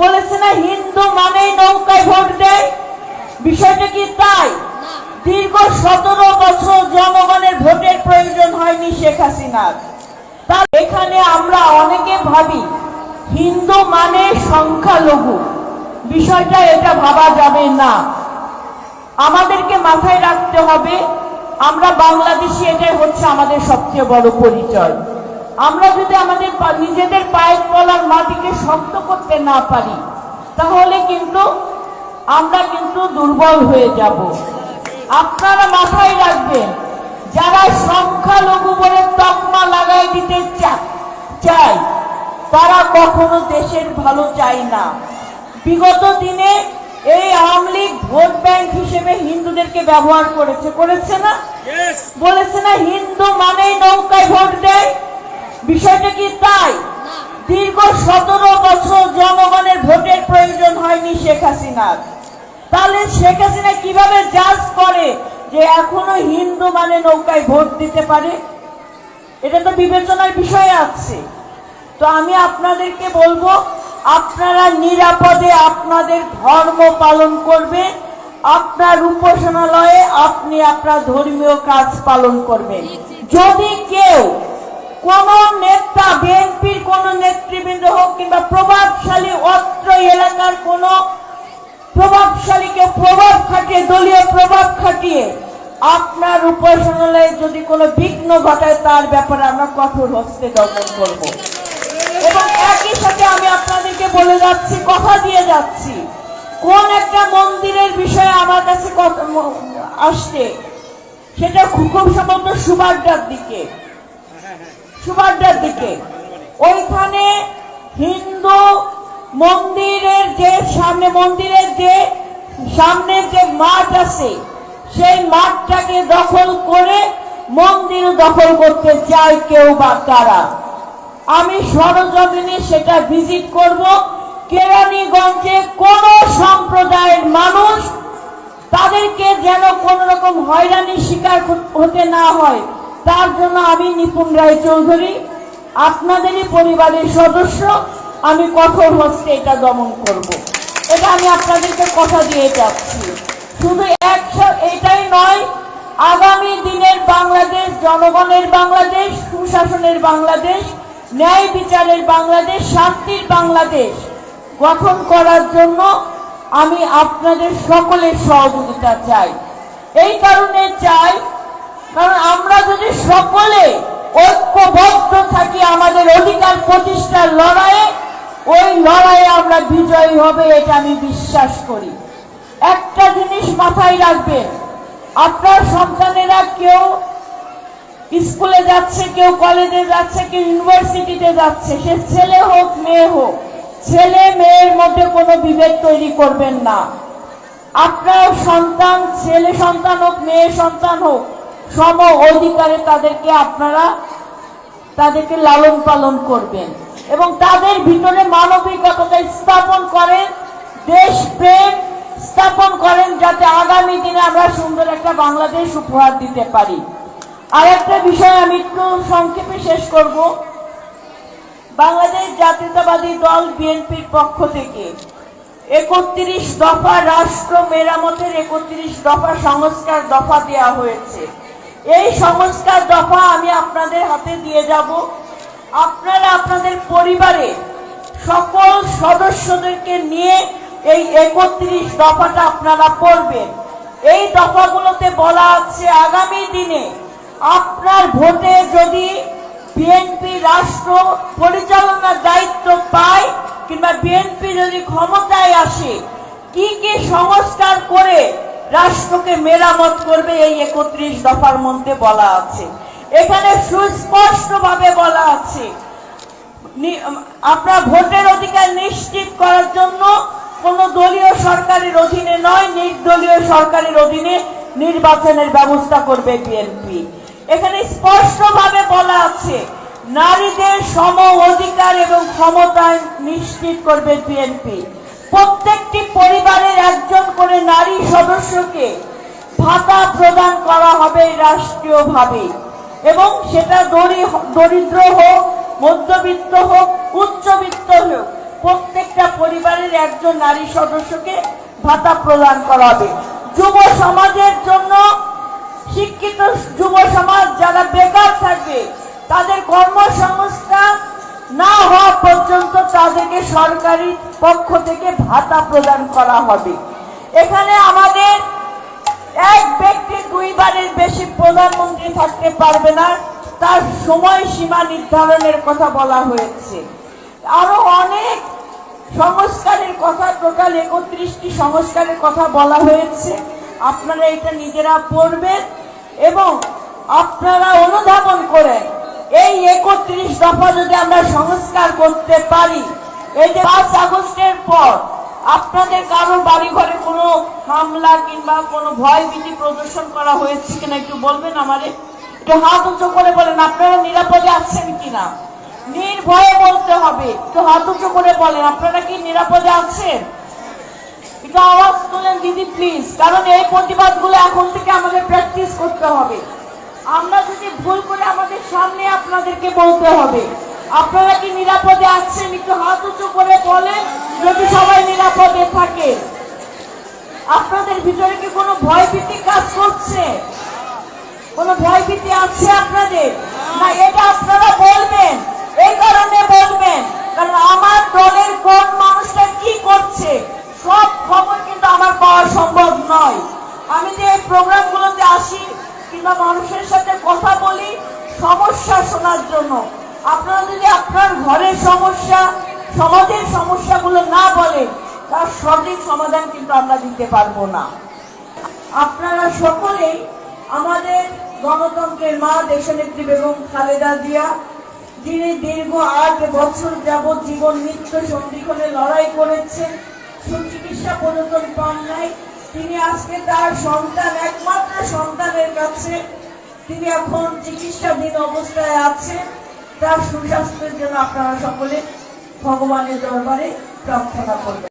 বলেছে না হিন্দু মানেই নৌকায় ভোট দেয়? বিষয়টা কি তাই? দীর্ঘ সতেরো বছর জনগণের ভোটের প্রয়োজন হয়নি শেখ হাসিনার। তার এখানে আমরা অনেকে ভাবি হিন্দু মানে সংখ্যালঘু। বিষয়টা এটা ভাবা যাবে না। আমাদেরকে মাথায় রাখতে হবে আমরা বাংলাদেশি এটাই হচ্ছে আমাদের সবচেয়ে বড় পরিচয়। আমরা যদি আমাদের নিজেদের পায়ের তলার মাটিকে শক্ত করতে না পারি তাহলে কিন্তু আমরা কিন্তু দুর্বল হয়ে যাব। আপনারা মাথায় রাখবেন যারা সংখ্যালঘু বলে তকমা লাগাই দিতে চায় তারা কখনো দেশের ভালো চায় না। বিগত দিনে এই আওয়ামী লীগ ভোট ব্যাংক হিসেবে হিন্দুদেরকে ব্যবহার করেছে করেছে না? বলেছে না হিন্দু দেয় বিষয়টা কি তাই? দীর্ঘ সতেরো বছর জনগণের ভোটের প্রয়োজন হয়নি শেখ হাসিনার। তাহলে শেখ হাসিনা কীভাবে জাজ করে যে এখনও হিন্দু মানে নৌকায় ভোট দিতে পারে? এটা তো বিবেচনার বিষয় আছে। তো আমি আপনাদেরকে বলব, আপনারা নিরাপদে আপনাদের ধর্ম পালন করবেন আপনার উপাসনালয়ে আপনি আপনার ধর্মীয় কাজ পালন করবেন। যদি কেউ কোন নেতা, বিএনপির কোন নেতৃবৃন্দ হোক কিংবা প্রভাবশালী অত্র এলাকার কোন প্রভাবশালীকে প্রভাব খাটিয়ে, দলীয় প্রভাব খাটিয়ে আপনার উপাসনালয়ে যদি কোনো বিঘ্ন ঘটায়, তার ব্যাপারে আমরা কঠোর হস্তে দমন করব। এবং একই সাথে আমি আপনাদেরকে বলে যাচ্ছি, কথা দিয়ে যাচ্ছি, কোন একটা মন্দিরের বিষয়ে আমার কাছে আসছে, সেটা খুব সম্ভবত সুবাড্ডার দিকে। সুবাড্ডার দিকে। ওইখানে হিন্দু মন্দিরের যে সামনে মন্দিরের যে সামনের যে মাঠ আছে, সেই মাঠটাকে দখল করে মন্দির দখল করতে চায় কেউ বা কারা? আমি সরজমিনে সেটা ভিজিট করব। কেরানীগঞ্জে কোন সম্প্রদায়ের মানুষ তাদেরকে যেন কোন রকম হয়রানির শিকার হতে না হয়। তার জন্য আমি নিপুণ রায় চৌধুরী আপনাদেরই পরিবারের সদস্য, আমি কঠোর হস্তে এটা দমন করব। এটা আমি আপনাদেরকে কথা দিয়ে যাচ্ছি শুধু একশো এটাই নয়, আগামী দিনের বাংলাদেশ, জনগণের বাংলাদেশ, সুশাসনের বাংলাদেশ, ন্যায় বিচারের বাংলাদেশ, শান্তির বাংলাদেশ গঠন করার জন্য আমি আপনাদের সকলের সহযোগিতা চাই এই কারণে চাই কারণ আমরা যদি সকলে ঐক্যবদ্ধ থাকি আমাদের অধিকার প্রতিষ্ঠার লড়াইয়ে, ওই লড়াইয়ে আমরা বিজয়ী হবে এটা আমি বিশ্বাস করি। একটা জিনিস মাথায় রাখবেন, আপনার সন্তানেরা কেউ স্কুলে যাচ্ছে, কেউ কলেজে যাচ্ছে, কেউ ইউনিভার্সিটিতে যাচ্ছে, সে ছেলে হোক, মেয়ে হোক, ছেলে মেয়ের মধ্যে কোনো বিভেদ তৈরি করবেন না। আপনার সন্তান, ছেলে সন্তান হোক, মেয়ে সন্তান হোক সম অধিকারে তাদেরকে আপনারা তাদেরকে লালন পালন করবেন। এবং তাদের ভিতরে মানবিকতা স্থাপন করেন দেশপ্রেম স্থাপন করেন যাতে আগামী দিনে আমরা সুন্দর একটা বাংলাদেশ উপহার দিতে পারি। আর একটা বিষয় আমি একটু সংক্ষেপে শেষ করব। বাংলাদেশ জাতীয়তাবাদী দল বিএনপির পক্ষ থেকে একত্রিশ দফা রাষ্ট্র মেরামতের একত্রিশ দফা সংস্কার দফা দেওয়া হয়েছে। এই সংস্কার দফা আমি আপনাদের হাতে দিয়ে যাব। আপনারা আপনাদের পরিবারে সকল সদস্যদেরকে নিয়ে এই একত্রিশ দফাটা আপনারা পড়বেন। এই দফাগুলোতে বলা আছে, আগামী দিনে আপনার ভোটে যদি বিএনপি রাষ্ট্র পরিচালনার দায়িত্ব পায় কিংবা বিএনপি যদি ক্ষমতায় আসে, কি কি সংস্কার করে রাষ্ট্রকে মেরামত করবে এই একত্রিশ দফার মধ্যে বলা আছে। এখানে সুস্পষ্ট ভাবে বলা আছে আপনার ভোটের অধিকার নিশ্চিত করার জন্য কোন দলীয় সরকারের অধীনে নয়, নির্দলীয় সরকারের অধীনে নির্বাচনের ব্যবস্থা করবে বিএনপি। এখানে স্পষ্টভাবে বলা আছে, নারীদের সম অধিকার এবং ক্ষমতা নিশ্চিত করবে বিএনপি। প্রত্যেকটি পরিবারের একজন করে নারী সদস্যকে ভাতা প্রদান করা হবে রাষ্ট্রীয়ভাবে। এবং সেটা দরিদ্র হোক, মধ্যবিত্ত হোক, উচ্চবিত্ত হোক, প্রত্যেকটা পরিবারের একজন নারী সদস্যকে ভাতা প্রদান করা হবে। যুব সমাজের জন্য শিক্ষিত যুব সমাজ যারা বেকার থাকবে, তাদের কর্মসংস্থান না হওয়া পর্যন্ত তাদেরকে সরকারি পক্ষ থেকে ভাতা প্রদান করা হবে। এখানে আমাদের এক ব্যক্তি দুইবারের বেশি প্রধানমন্ত্রী থাকতে পারবে না, তার সময়সীমা নির্ধারণের কথা বলা হয়েছে। আরও অনেক সংস্কারের কথা, টোটাল একত্রিশটি সংস্কারের কথা বলা হয়েছে। আপনারা এটা নিজেরা পড়বেন এবং আপনারা অনুধাবন করেন। এই একত্রিশ দফা যদি আমরা সংস্কার করতে পারি, এই যে পাঁচ আগস্টের পর আপনাদের কারও বাড়ি ঘরে কোনো হামলা কিংবা কোনো ভয় ভীতি প্রদর্শন করা হয়েছে কিনা একটু বলবেন আমারে? একটু হাত উঁচু করে বলেন, আপনারা নিরাপদে আছেন কিনা? নির্ভয়ে বলতে হবে, একটু হাত উঁচু করে বলেন, আপনারা কি নিরাপদে আছেন? একটু আওয়াজ তোলেন দিদি প্লিজ কারণ এই প্রতিবাদগুলো এখন থেকে আমাদের প্র্যাকটিস করতে হবে। আমরা যদি ভুল করে আমাদের সামনে আপনাদেরকে বলতে হবে। আপনারা কি নিরাপদে আছেন? একটু হাত উঁচু করে বলেন, যদি সবাই নিরাপদে থাকে। আপনাদের ভিতরে কি কোনো ভয় ভীতি কাজ করছে? কোনো ভয় ভীতি আছে আপনাদের? না, এটা আপনারা বলবেন। এই কারণে বলবেন, কারণ আমার দলের কোন মানুষটা কি করছে, সব খবর কিন্তু আমার পাওয়া সম্ভব নয়। আমি যে প্রোগ্রামগুলোতে আসি কিংবা মানুষের সাথে কথা বলি সমস্যা শোনার জন্য। আপনারা যদি আপনার ঘরের সমস্যা, সমাজের সমস্যাগুলো না বলেন তার সঠিক সমাধান কিন্তু আমরা দিতে পারব না। আপনারা সকলেই আমাদের গণতন্ত্রের মা দেশনেত্রী বেগম খালেদা জিয়া, যিনি দীর্ঘ আট বছর যাবৎ জীবন মৃত্যু সন্ধিক্ষণে লড়াই করেছেন, সুচিকিৎসা পর্যন্ত পান নাই তিনি আজকে তার সন্তান, একমাত্র সন্তানের কাছে তিনি এখন চিকিৎসাধীন অবস্থায় আছেন। তার সুস্বাস্থ্যের জন্য আপনারা সকলে ভগবানের দরবারে প্রার্থনা করবেন।